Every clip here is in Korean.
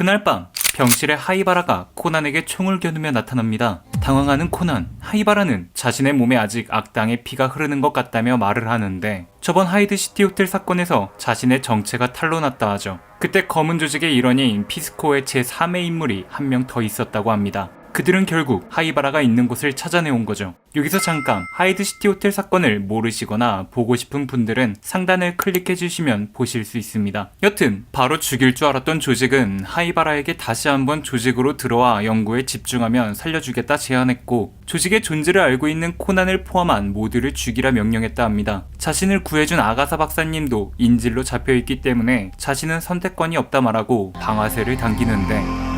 그날 밤 병실에 하이바라가 코난에게 총을 겨누며 나타납니다. 당황하는 코난, 하이바라는 자신의 몸에 아직 악당의 피가 흐르는 것 같다며 말을 하는데 저번 하이드 시티 호텔 사건에서 자신의 정체가 탄로났다 하죠. 그때 검은 조직의 일원인 피스코의 제3의 인물이 한 명 더 있었다고 합니다. 그들은 결국 하이바라가 있는 곳을 찾아내온 거죠. 여기서 잠깐 하이드 시티 호텔 사건을 모르시거나 보고 싶은 분들은 상단을 클릭해 주시면 보실 수 있습니다. 여튼 바로 죽일 줄 알았던 조직은 하이바라에게 다시 한번 조직으로 들어와 연구에 집중하면 살려주겠다 제안했고 조직의 존재를 알고 있는 코난을 포함한 모두를 죽이라 명령했다 합니다. 자신을 구해준 아가사 박사님도 인질로 잡혀있기 때문에 자신은 선택권이 없다 말하고 방아쇠를 당기는데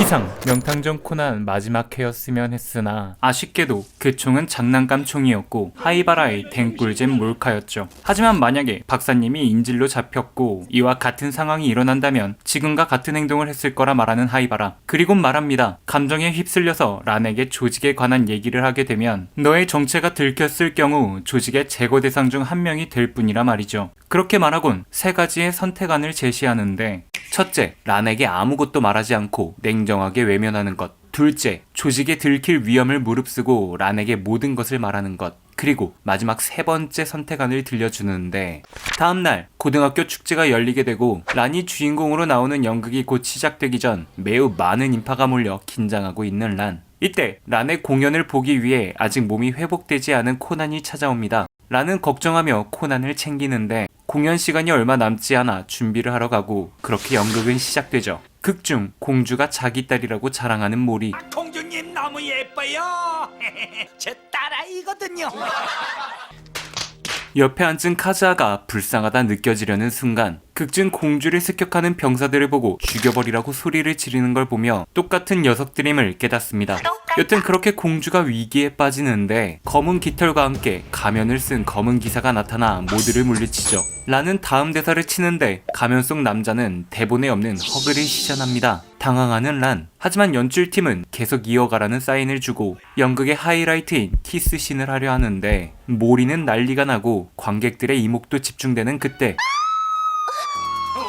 이상 명탕전 코난 마지막 회였으면 했으나 아쉽게도 그 총은 장난감 총이었고 하이바라의 댕꿀잼 몰카였죠. 하지만 만약에 박사님이 인질로 잡혔고 이와 같은 상황이 일어난다면 지금과 같은 행동을 했을 거라 말하는 하이바라. 그리고 말합니다. 감정에 휩쓸려서 란에게 조직에 관한 얘기를 하게 되면 너의 정체가 들켰을 경우 조직의 제거 대상 중 한 명이 될 뿐이라 말이죠. 그렇게 말하곤 세 가지의 선택안을 제시하는데 첫째, 란에게 아무것도 말하지 않고 냉정하게 외면하는 것. 둘째, 조직에 들킬 위험을 무릅쓰고 란에게 모든 것을 말하는 것. 그리고 마지막 세 번째 선택안을 들려주는데 다음날 고등학교 축제가 열리게 되고 란이 주인공으로 나오는 연극이 곧 시작되기 전 매우 많은 인파가 몰려 긴장하고 있는 란. 이때 란의 공연을 보기 위해 아직 몸이 회복되지 않은 코난이 찾아옵니다. 란은 걱정하며 코난을 챙기는데 공연 시간이 얼마 남지 않아 준비를 하러 가고 그렇게 연극은 시작되죠. 극 중 공주가 자기 딸이라고 자랑하는 몰이 공주님 너무 예뻐요. 제 딸아이거든요. 옆에 앉은 카즈아가 불쌍하다 느껴지려는 순간 극중 공주를 습격하는 병사들을 보고 죽여버리라고 소리를 지르는 걸 보며 똑같은 녀석들임을 깨닫습니다. 여튼 그렇게 공주가 위기에 빠지는데 검은 깃털과 함께 가면을 쓴 검은 기사가 나타나 모두를 물리치죠. 라는 다음 대사를 치는데 가면 속 남자는 대본에 없는 허그를 시전합니다. 당황하는 란. 하지만 연출팀은 계속 이어가라는 사인을 주고 연극의 하이라이트인 키스신을 하려 하는데 모리는 난리가 나고 관객들의 이목도 집중되는 그때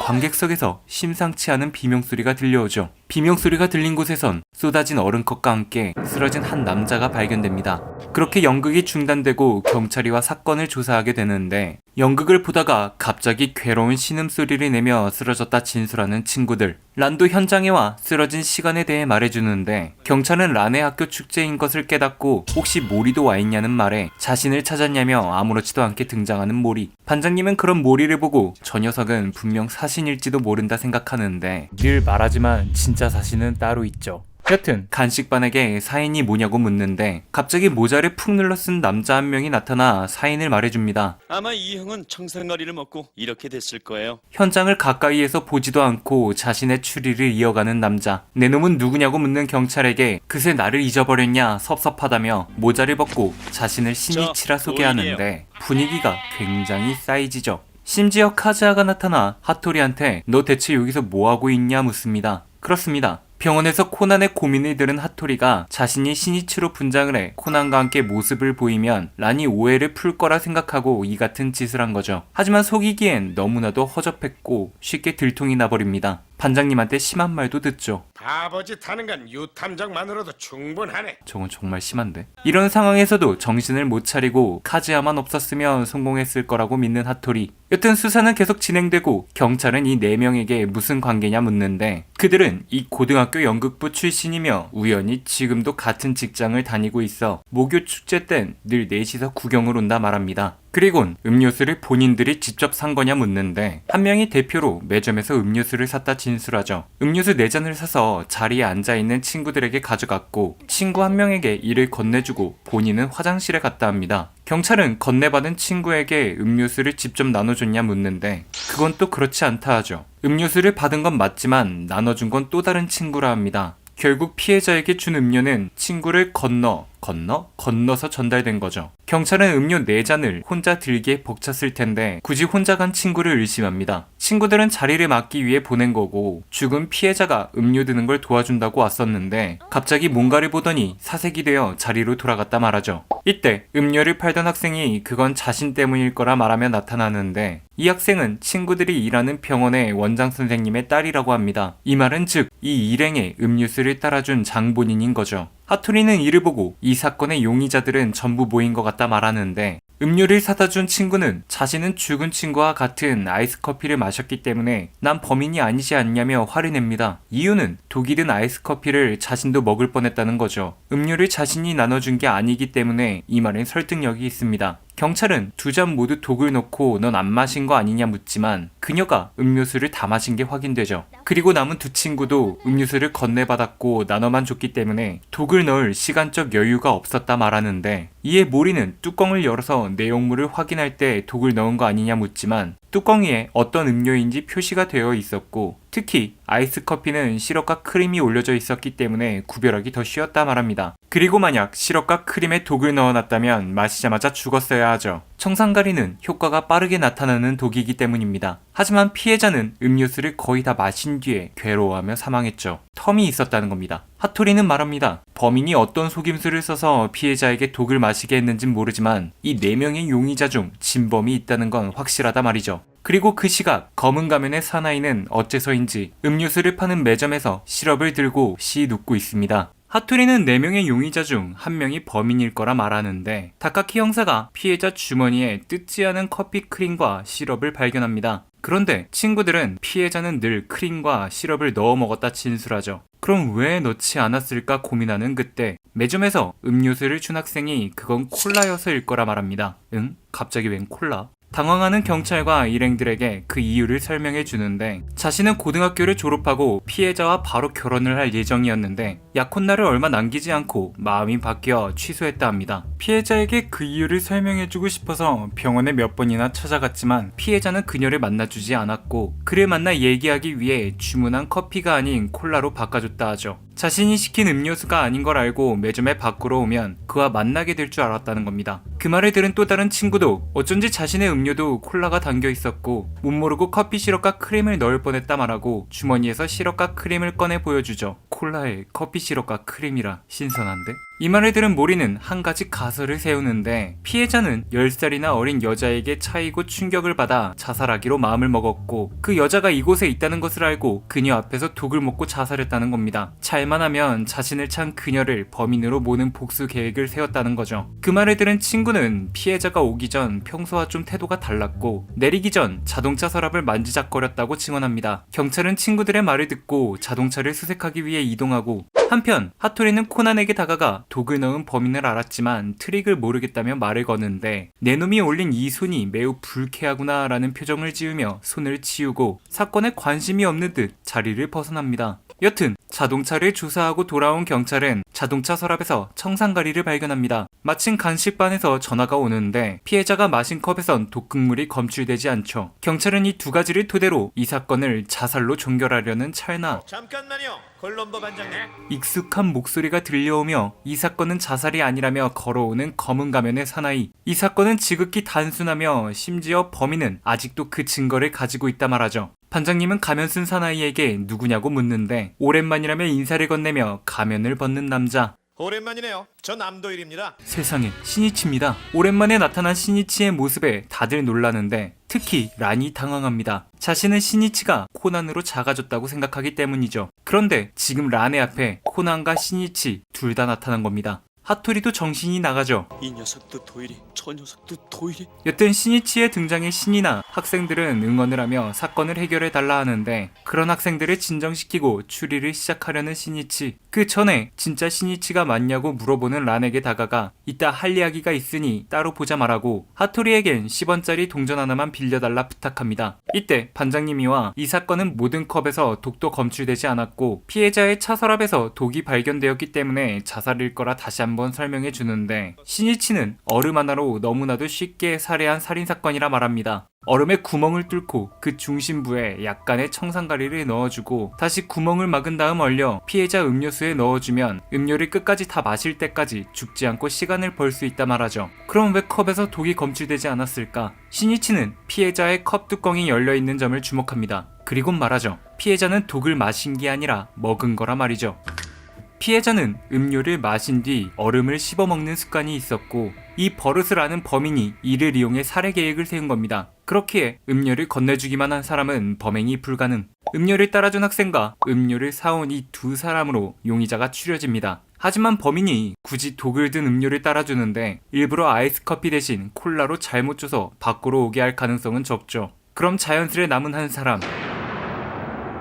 관객석에서 심상치 않은 비명소리가 들려오죠. 비명소리가 들린 곳에선 쏟아진 얼음컵과 함께 쓰러진 한 남자가 발견됩니다. 그렇게 연극이 중단되고 경찰이와 사건을 조사하게 되는데 연극을 보다가 갑자기 괴로운 신음소리를 내며 쓰러졌다 진술하는 친구들. 란도 현장에 와 쓰러진 시간에 대해 말해주는데 경찰은 란의 학교 축제인 것을 깨닫고 혹시 모리도 와 있냐는 말에 자신을 찾았냐며 아무렇지도 않게 등장하는 모리. 반장님은 그런 모리를 보고 저 녀석은 분명 사신일지도 모른다 생각하는데 늘 말하지만 진짜 사신은 따로 있죠. 여튼 간식반에게 사인이 뭐냐고 묻는데 갑자기 모자를 푹 눌러 쓴 남자 한 명이 나타나 사인을 말해줍니다. 아마 이 형은 청산가리를 먹고 이렇게 됐을 거예요. 현장을 가까이에서 보지도 않고 자신의 추리를 이어가는 남자. 내 놈은 누구냐고 묻는 경찰에게 그새 나를 잊어버렸냐 섭섭하다며 모자를 벗고 자신을 신이치라 저, 소개하는데 분위기가 굉장히 싸이지죠. 심지어 카즈아가 나타나 하토리한테 너 대체 여기서 뭐하고 있냐 묻습니다. 그렇습니다. 병원에서 코난의 고민을 들은 하토리가 자신이 신이치로 분장을 해 코난과 함께 모습을 보이면 란이 오해를 풀 거라 생각하고 이 같은 짓을 한 거죠. 하지만 속이기엔 너무나도 허접했고 쉽게 들통이 나버립니다. 반장님한테 심한 말도 듣죠. 바보짓 하는 건 유탐정만으로도 충분하네. 저건 정말 심한데. 이런 상황에서도 정신을 못 차리고 카즈야만 없었으면 성공했을 거라고 믿는 하토리. 여튼 수사는 계속 진행되고 경찰은 이 네 명에게 무슨 관계냐 묻는데 그들은 이 고등학교 연극부 출신이며 우연히 지금도 같은 직장을 다니고 있어 모교 축제 땐 늘 넷이서 구경을 온다 말합니다. 그리곤 음료수를 본인들이 직접 산 거냐 묻는데 한 명이 대표로 매점에서 음료수를 샀다 진술하죠. 음료수 4잔을 사서 자리에 앉아 있는 친구들에게 가져갔고 친구 한 명에게 이를 건네주고 본인은 화장실에 갔다 합니다. 경찰은 건네받은 친구에게 음료수를 직접 나눠줬냐 묻는데 그건 또 그렇지 않다 하죠. 음료수를 받은 건 맞지만 나눠준 건 또 다른 친구라 합니다. 결국 피해자에게 준 음료는 친구를 건너 건너 건너서 전달된 거죠. 경찰은 음료 4잔을 혼자 들기에 벅찼을 텐데 굳이 혼자 간 친구를 의심합니다. 친구들은 자리를 막기 위해 보낸 거고 죽은 피해자가 음료 드는 걸 도와준다고 왔었는데 갑자기 뭔가를 보더니 사색이 되어 자리로 돌아갔다 말하죠. 이때 음료를 팔던 학생이 그건 자신 때문일 거라 말하며 나타나는데 이 학생은 친구들이 일하는 병원의 원장 선생님의 딸이라고 합니다. 이 말은 즉 이 일행에 음료수를 따라준 장본인인 거죠. 하토리는 이를 보고 이 사건의 용의자들은 전부 모인 것 같다 말하는데 음료를 사다 준 친구는 자신은 죽은 친구와 같은 아이스 커피를 마셨기 때문에 난 범인이 아니지 않냐며 화를 냅니다. 이유는 독이 든 아이스 커피를 자신도 먹을 뻔했다는 거죠. 음료를 자신이 나눠준 게 아니기 때문에 이 말엔 설득력이 있습니다. 경찰은 두 잔 모두 독을 넣고 넌 안 마신 거 아니냐 묻지만 그녀가 음료수를 다 마신 게 확인되죠. 그리고 남은 두 친구도 음료수를 건네받았고 나눠만 줬기 때문에 독을 넣을 시간적 여유가 없었다 말하는데 이에 모리는 뚜껑을 열어서 내용물을 확인할 때 독을 넣은 거 아니냐 묻지만 뚜껑 위에 어떤 음료인지 표시가 되어 있었고 특히 아이스 커피는 시럽과 크림이 올려져 있었기 때문에 구별하기 더 쉬웠다 말합니다. 그리고 만약 시럽과 크림에 독을 넣어놨다면 마시자마자 죽었어야 하죠. 청산가리는 효과가 빠르게 나타나는 독이기 때문입니다. 하지만 피해자는 음료수를 거의 다 마신 뒤에 괴로워하며 사망했죠. 텀이 있었다는 겁니다. 하토리는 말합니다. 범인이 어떤 속임수를 써서 피해자에게 독을 마시게 했는진 모르지만 이 4명의 용의자 중 진범이 있다는 건 확실하다 말이죠. 그리고 그 시각 검은 가면의 사나이는 어째서인지 음료수를 파는 매점에서 시럽을 들고 씨 눕고 있습니다. 하토리는 4명의 용의자 중한 명이 범인일 거라 말하는데 다카키 형사가 피해자 주머니에 뜯지 않은 커피 크림과 시럽을 발견합니다. 그런데 친구들은 피해자는 늘 크림과 시럽을 넣어 먹었다 진술하죠. 그럼 왜 넣지 않았을까 고민하는 그때 매점에서 음료수를 준 학생이 그건 콜라여서일 거라 말합니다. 응? 갑자기 웬 콜라? 당황하는 경찰과 일행들에게 그 이유를 설명해 주는데 자신은 고등학교를 졸업하고 피해자와 바로 결혼을 할 예정이었는데 약혼날을 얼마 남기지 않고 마음이 바뀌어 취소했다 합니다. 피해자에게 그 이유를 설명해 주고 싶어서 병원에 몇 번이나 찾아갔지만 피해자는 그녀를 만나주지 않았고 그를 만나 얘기하기 위해 주문한 커피가 아닌 콜라로 바꿔줬다 하죠. 자신이 시킨 음료수가 아닌 걸 알고 매점에 밖으로 오면 그와 만나게 될 줄 알았다는 겁니다. 그 말을 들은 또 다른 친구도 어쩐지 자신의 음료도 콜라가 담겨 있었고 못 모르고 커피 시럽과 크림을 넣을 뻔했다 말하고 주머니에서 시럽과 크림을 꺼내 보여주죠. 콜라에 커피 시럽과 크림이라 신선한데? 이 말을 들은 모리는 한 가지 가설을 세우는데 피해자는 10살이나 어린 여자에게 차이고 충격을 받아 자살하기로 마음을 먹었고 그 여자가 이곳에 있다는 것을 알고 그녀 앞에서 독을 먹고 자살했다는 겁니다. 잘만 하면 자신을 찬 그녀를 범인으로 모는 복수 계획을 세웠다는 거죠. 그 말을 들은 친구는 피해자가 오기 전 평소와 좀 태도가 달랐고 내리기 전 자동차 서랍을 만지작거렸다고 증언합니다. 경찰은 친구들의 말을 듣고 자동차를 수색하기 위해 이동하고 한편 하토리는 코난에게 다가가 독을 넣은 범인을 알았지만 트릭을 모르겠다며 말을 거는데 내 놈이 올린 이 손이 매우 불쾌하구나 라는 표정을 지으며 손을 치우고 사건에 관심이 없는 듯 자리를 벗어납니다. 여튼 자동차를 조사하고 돌아온 경찰은 자동차 서랍에서 청산가리를 발견합니다. 마침 간식반에서 전화가 오는데 피해자가 마신 컵에선 독극물이 검출되지 않죠. 경찰은 이 두 가지를 토대로 이 사건을 자살로 종결하려는 찰나 잠깐만요, 콜롬보 반장님. 익숙한 목소리가 들려오며 이 사건은 자살이 아니라며 걸어오는 검은 가면의 사나이. 이 사건은 지극히 단순하며 심지어 범인은 아직도 그 증거를 가지고 있다 말하죠. 반장님은 가면 쓴 사나이에게 누구냐고 묻는데 오랜만이라며 인사를 건네며 가면을 벗는 남자. 오랜만이네요. 저 남도일입니다. 세상에 신이치입니다. 오랜만에 나타난 신이치의 모습에 다들 놀라는데 특히 란이 당황합니다. 자신은 신이치가 코난으로 작아졌다고 생각하기 때문이죠. 그런데 지금 란의 앞에 코난과 신이치 둘 다 나타난 겁니다. 하토리도 정신이 나가죠. 이 녀석도 도일이, 저 녀석도 도일이. 여튼 신이치의 등장에 신이 나 학생들은 응원을 하며 사건을 해결해 달라 하는데 그런 학생들을 진정시키고 추리를 시작하려는 신이치 그 전에 진짜 신이치가 맞냐고 물어보는 란에게 다가가 이따 할 이야기가 있으니 따로 보자 말하고 하토리에겐 10원짜리 동전 하나만 빌려달라 부탁합니다. 이때 반장님이와 이 사건은 모든 컵에서 독도 검출되지 않았고 피해자의 차 서랍에서 독이 발견되었기 때문에 자살일 거라 다시 한번 한번 설명해 주는데 신이치는 얼음 하나로 너무나도 쉽게 살해한 살인 사건이라 말합니다. 얼음에 구멍을 뚫고 그 중심부에 약간의 청산가리를 넣어주고 다시 구멍을 막은 다음 얼려 피해자 음료수에 넣어주면 음료를 끝까지 다 마실 때까지 죽지 않고 시간을 벌 수 있다 말하죠. 그럼 왜 컵에서 독이 검출되지 않았을까? 신이치는 피해자의 컵 뚜껑이 열려 있는 점을 주목합니다. 그리고 말하죠. 피해자는 독을 마신 게 아니라 먹은 거라 말이죠. 피해자는 음료를 마신 뒤 얼음을 씹어먹는 습관이 있었고 이 버릇을 아는 범인이 이를 이용해 살해 계획을 세운 겁니다. 그렇기에 음료를 건네주기만 한 사람은 범행이 불가능. 음료를 따라준 학생과 음료를 사온 이 두 사람으로 용의자가 추려집니다. 하지만 범인이 굳이 독을 든 음료를 따라주는데 일부러 아이스 커피 대신 콜라로 잘못 줘서 밖으로 오게 할 가능성은 적죠. 그럼 자연스레 남은 한 사람,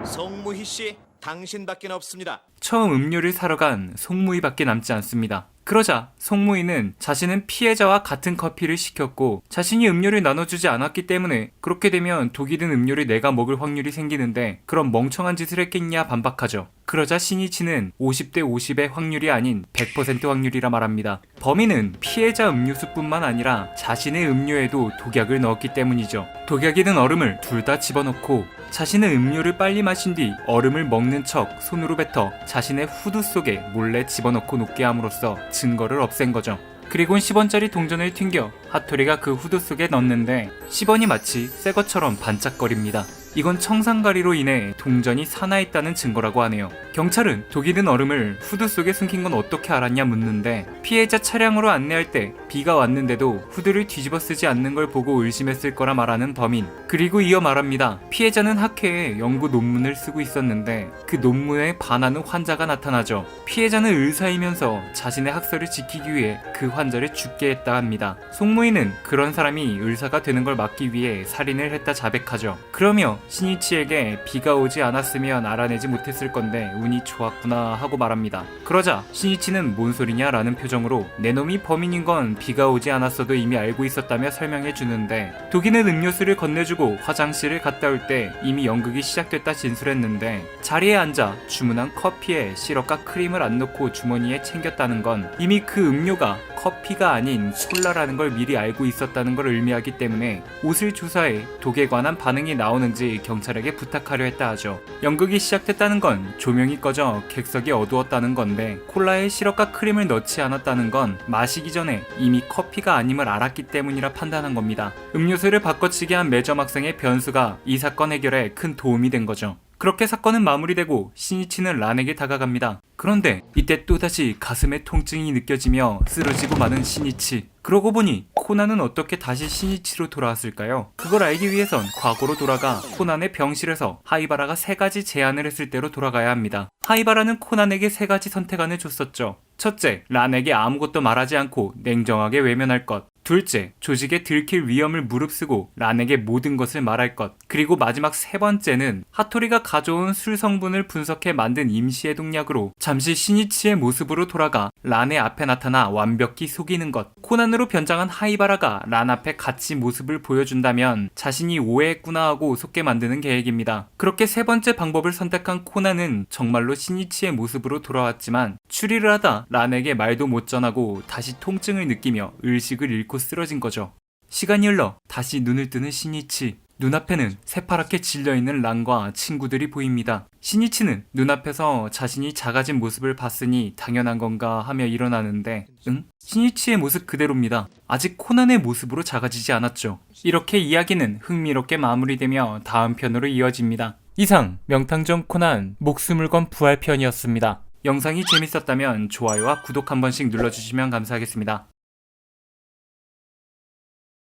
송무희 씨, 당신밖에 없습니다. 처음 음료를 사러 간 송무희밖에 남지 않습니다. 그러자 송무희는 자신은 피해자와 같은 커피를 시켰고 자신이 음료를 나눠주지 않았기 때문에 그렇게 되면 독이 든 음료를 내가 먹을 확률이 생기는데 그럼 멍청한 짓을 했겠냐 반박하죠. 그러자 신이치는 50대 50의 확률이 아닌 100% 확률이라 말합니다. 범인은 피해자 음료수뿐만 아니라 자신의 음료에도 독약을 넣었기 때문이죠. 독약이 든 얼음을 둘 다 집어넣고 자신은 음료를 빨리 마신 뒤 얼음을 먹는 척 손으로 뱉어 자신의 후드 속에 몰래 집어넣고 녹게 함으로써 증거를 없앤 거죠. 그리고 10원짜리 동전을 튕겨 하토리가 그 후드 속에 넣는데 10원이 마치 새 것처럼 반짝거립니다. 이건 청산가리로 인해 동전이 산화했다는 증거라고 하네요. 경찰은 독이 든 얼음을 후드 속에 숨긴 건 어떻게 알았냐 묻는데 피해자 차량으로 안내할 때 비가 왔는데도 후드를 뒤집어 쓰지 않는 걸 보고 의심했을 거라 말하는 범인. 그리고 이어 말합니다. 피해자는 학회에 연구 논문을 쓰고 있었는데 그 논문에 반하는 환자가 나타나죠. 피해자는 의사이면서 자신의 학설을 지키기 위해 그 환자를 죽게 했다 합니다. 송무희는 그런 사람이 의사가 되는 걸 막기 위해 살인을 했다 자백하죠. 그러며 신이치에게 비가 오지 않았으면 알아내지 못했을 건데 운이 좋았구나 하고 말합니다. 그러자 신이치는 뭔 소리냐 라는 표정으로 내 놈이 범인인 건 비가 오지 않았어도 이미 알고 있었다며 설명해 주는데 독이는 음료수를 건네주고 화장실을 갔다 올 때 이미 연극이 시작됐다 진술했는데 자리에 앉아 주문한 커피에 시럽과 크림을 안 넣고 주머니에 챙겼다는 건 이미 그 음료가 커피가 아닌 콜라라는 걸 미리 알고 있었다는 걸 의미하기 때문에 옷을 조사해 독에 관한 반응이 나오는지 경찰에게 부탁하려 했다 하죠. 연극이 시작됐다는 건 조명이 꺼져 객석이 어두웠다는 건데 콜라에 시럽과 크림을 넣지 않았다는 건 마시기 전에 이미 커피가 아님을 알았기 때문이라 판단한 겁니다. 음료수를 바꿔치기 한 매점 학생의 변수가 이 사건 해결에 큰 도움이 된 거죠. 그렇게 사건은 마무리되고 신이치는 란에게 다가갑니다. 그런데 이때 또다시 가슴에 통증이 느껴지며 쓰러지고 마는 신이치. 그러고 보니 코난은 어떻게 다시 신이치로 돌아왔을까요? 그걸 알기 위해선 과거로 돌아가 코난의 병실에서 하이바라가 세 가지 제안을 했을 때로 돌아가야 합니다. 하이바라는 코난에게 세 가지 선택안을 줬었죠. 첫째, 란에게 아무것도 말하지 않고 냉정하게 외면할 것. 둘째, 조직에 들킬 위험을 무릅쓰고 란에게 모든 것을 말할 것. 그리고 마지막 세 번째는 하토리가 가져온 술 성분을 분석해 만든 임시해독약으로 잠시 신이치의 모습으로 돌아가 란의 앞에 나타나 완벽히 속이는 것. 코난으로 변장한 하이바라가 란 앞에 같이 모습을 보여준다면 자신이 오해했구나 하고 속게 만드는 계획입니다. 그렇게 세 번째 방법을 선택한 코난은 정말로 신이치의 모습으로 돌아왔지만 추리를 하다 란에게 말도 못 전하고 다시 통증을 느끼며 의식을 잃고 쓰러진 거죠. 시간이 흘러 다시 눈을 뜨는 신이치. 눈앞에는 새파랗게 질려있는 란과 친구들이 보입니다. 신이치는 눈앞에서 자신이 작아진 모습을 봤으니 당연한 건가 하며 일어나는데, 응? 신이치의 모습 그대로입니다. 아직 코난의 모습으로 작아지지 않았죠. 이렇게 이야기는 흥미롭게 마무리되며 다음 편으로 이어집니다. 이상 명탐정 코난 목숨을 건 부활편이었습니다. 영상이 재밌었다면 좋아요와 구독 한 번씩 눌러주시면 감사하겠습니다.